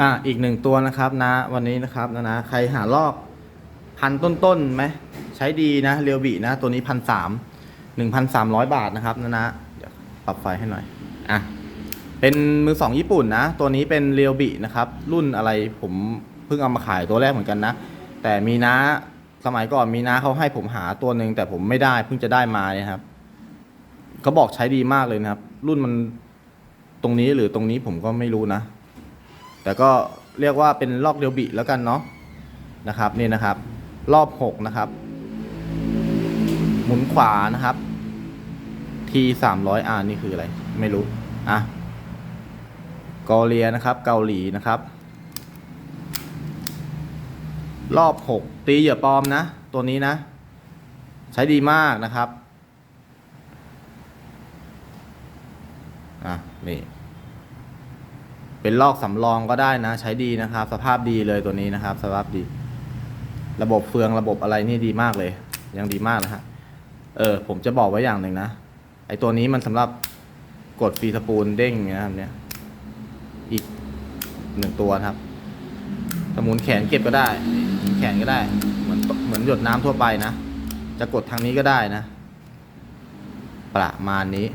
อะอีกหนึ่งตัวนะครับนะ วันนี้นะครับนะนะใครหาลอกพันต้นๆไหมใช้ดีนะเรียวบีนะ ตัวนี้พันสามหนึ่งพันสามร้อยบาทนะครับนะนะเดี๋ยวปรับไฟให้หน่อยอะเป็นมือสองญี่ปุ่นนะ ตัวนี้เป็นเรียวบีนะครับ รุ่นอะไรผมเพิ่งเอามาขายตัวแรกเหมือนกันนะ แต่มีน้าสมัยก่อนมีน้าเขาให้ผมหาตัวหนึ่งแต่ผมไม่ได้เพิ่งจะได้มาเนี่ยครับเขาบอกใช้ดีมากเลยนะครับ รุ่นมันตรงนี้หรือตรงนี้ผมก็ไม่รู้นะ แต่ก็เรียกว่าเป็นลอกเดียวบิแล้วกันเนาะนะครับนี่นะครับ รอบหกนะครับ หมุนขวานะครับทีสามร้อยอานี่คืออะไร ไม่รู้ อะกอเลียนะครับ เกาหลีนะครับ รอบหกตีเหยื่อปลอมนะ ตัวนี้นะ ใช้ดีมากนะครับ อะ นี่ เป็นลอกสำรองก็ได้นะ ใช้ดีนะครับ สภาพดีเลยตัวนี้นะครับ สภาพดี ระบบเฟืองระบบอะไรนี่ดีมากเลย ยังดีมากนะฮะเออ ผมจะบอกไว้อย่างหนึ่งนะไอตัวนี้มันสำหรับกดฟีสปูลเด้งนะครับเนี่ย อีกหนึ่งตัวครับสมุนแขนเก็บก็ได้หมุนแขนก็ได้ เหมือนเหมือนหยดน้ำทั่วไปนะ จะกดทางนี้ก็ได้นะ ประมาณนี้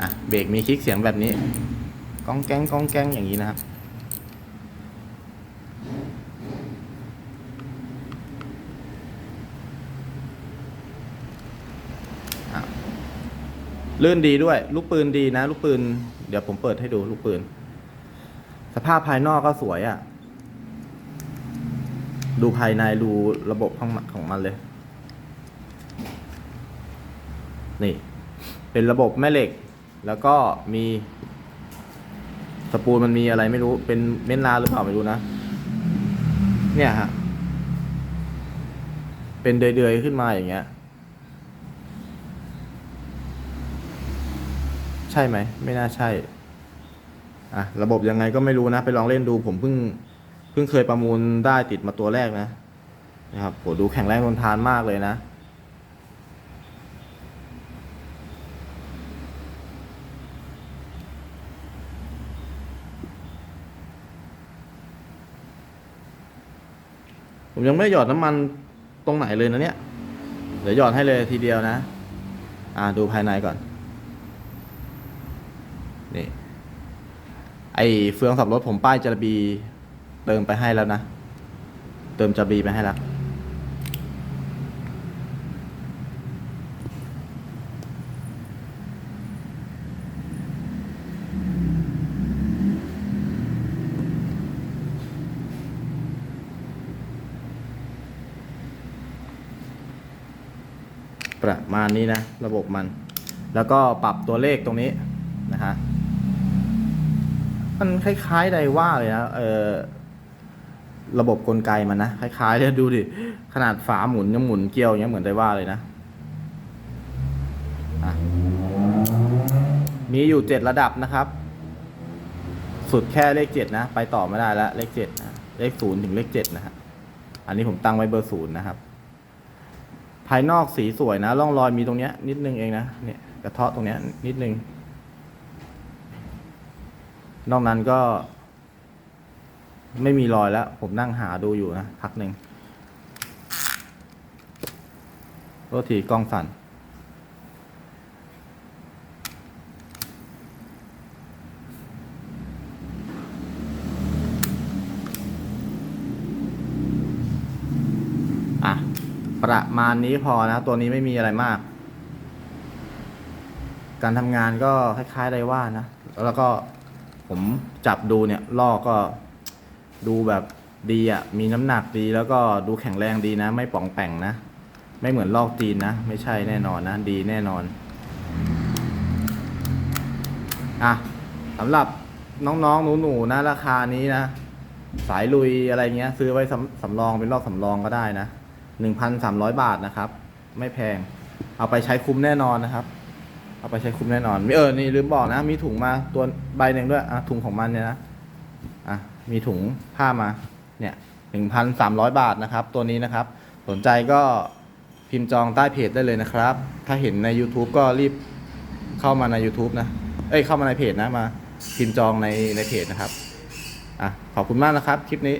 อะ เบรกมีคลิกเสียงแบบนี้ องแกงกองแกงอย่างนี้นะครับลื่นดีด้วย ลูกปืนดีนะ ลูกปืน เดี๋ยวผมเปิดให้ดูลูกปืน สภาพภายนอกก็สวยอะ่ะ ดูภายในดูระบบของมันของมันเลย นี่ เป็นระบบแม่เหล็ก แล้วก็มี สปูลมันมีอะไรไม่รู้เป็นเม้นลาหรือเปล่าไม่รู้นะ เนี่ยฮะ เป็นเดือยๆขึ้นมาอย่างเงี้ย ใช่ไหม ไม่น่าใช่ อะ ระบบยังไงก็ไม่รู้นะ ไปลองเล่นดูผมเพิ่ง เพิ่งเคยประมูลได้ติดมาตัวแรกนะ นะครับโหดูแข็งแรงทนทานมากเลยนะ ผมยังไม่หยอดน้ำมันตรงไหนเลยนะเนี่ย เดี๋ยวหยอดให้เลยทีเดียวนะ อ่าดูภายในก่อน นี่ ไอเฟืองสับรถผมป้ายจระบี เติมไปให้แล้วนะ เติมจระบีไปให้แล้ว ประมาณนี้นะ ระบบมัน แล้วก็ปรับตัวเลขตรงนี้นะฮะมันคล้ายๆไดว่าเลยนะเออระบบกลไกมันนะคล้ายๆเลยดูดิขนาดฝาหมุนยังหมุนเกลียวยังเหมือนไดว่าเลยนะมีอยู่เจ็ดระดับนะครับ สุดแค่เลขเจ็ดนะ ไปต่อไม่ได้แล้วเลขเจ็ดเลขศูนย์ถึงเลขเจ็ดนะฮะอันนี้ผมตั้งไว้เบอร์ศูนย์นะครับ ภายนอกสีสวยนะร่องรอยมีตรงเนี้ย นิดนึงเองนะเนี่ยกระเทาะตรงเนี้ย นิดนึง นอกนั้นก็ ไม่มีรอยแล้ว ผมนั่งหาดูอยู่นะพักหนึ่งโทษทีกล้องสั่น อะ ประมาณนี้พอนะ ตัวนี้ไม่มีอะไรมาก การทำงานก็คล้ายๆไดว่านะ แล้วก็ผมจับดูเนี่ยลอกก็ดูแบบดีอะ่ะ มีน้ำหนักดีแล้วก็ดูแข็งแรงดีนะ ไม่ป่องแป่งนะ ไม่เหมือนลอกจีนนะ ไม่ใช่แน่นอนนะ ดีแน่นอน อะสำหรับน้องๆ หนูๆนะราคานี้นะ สายลุยอะไรเงี้ย ซื้อไว้สำสำรองเป็นรอบสำรองก็ได้นะ หนึ่งพันสามร้อยบาทนะครับ ไม่แพง เอาไปใช้คุ้มแน่นอนนะครับ เอาไปใช้คุ้มแน่นอนม่เออนี่ลืมบอกนะ มีถุงมาตัวใบหนึ่งด้วยอะถุงของมันเนี่ยนะอะมีถุงผ้ามาเนี่ยหนึ่งพันสามร้อยบาทนะครับ ตัวนี้นะครับ สนใจก็พิมพ์จองใต้เพจได้เลยนะครับ ถ้าเห็นใน YouTube ก็รีบเข้ามาใน YouTube นะ เอ้ยเข้ามาในเพจนะมาพิมพ์จองในในเพจนะครับ อะขอบคุณมากนะครับ คลิปนี้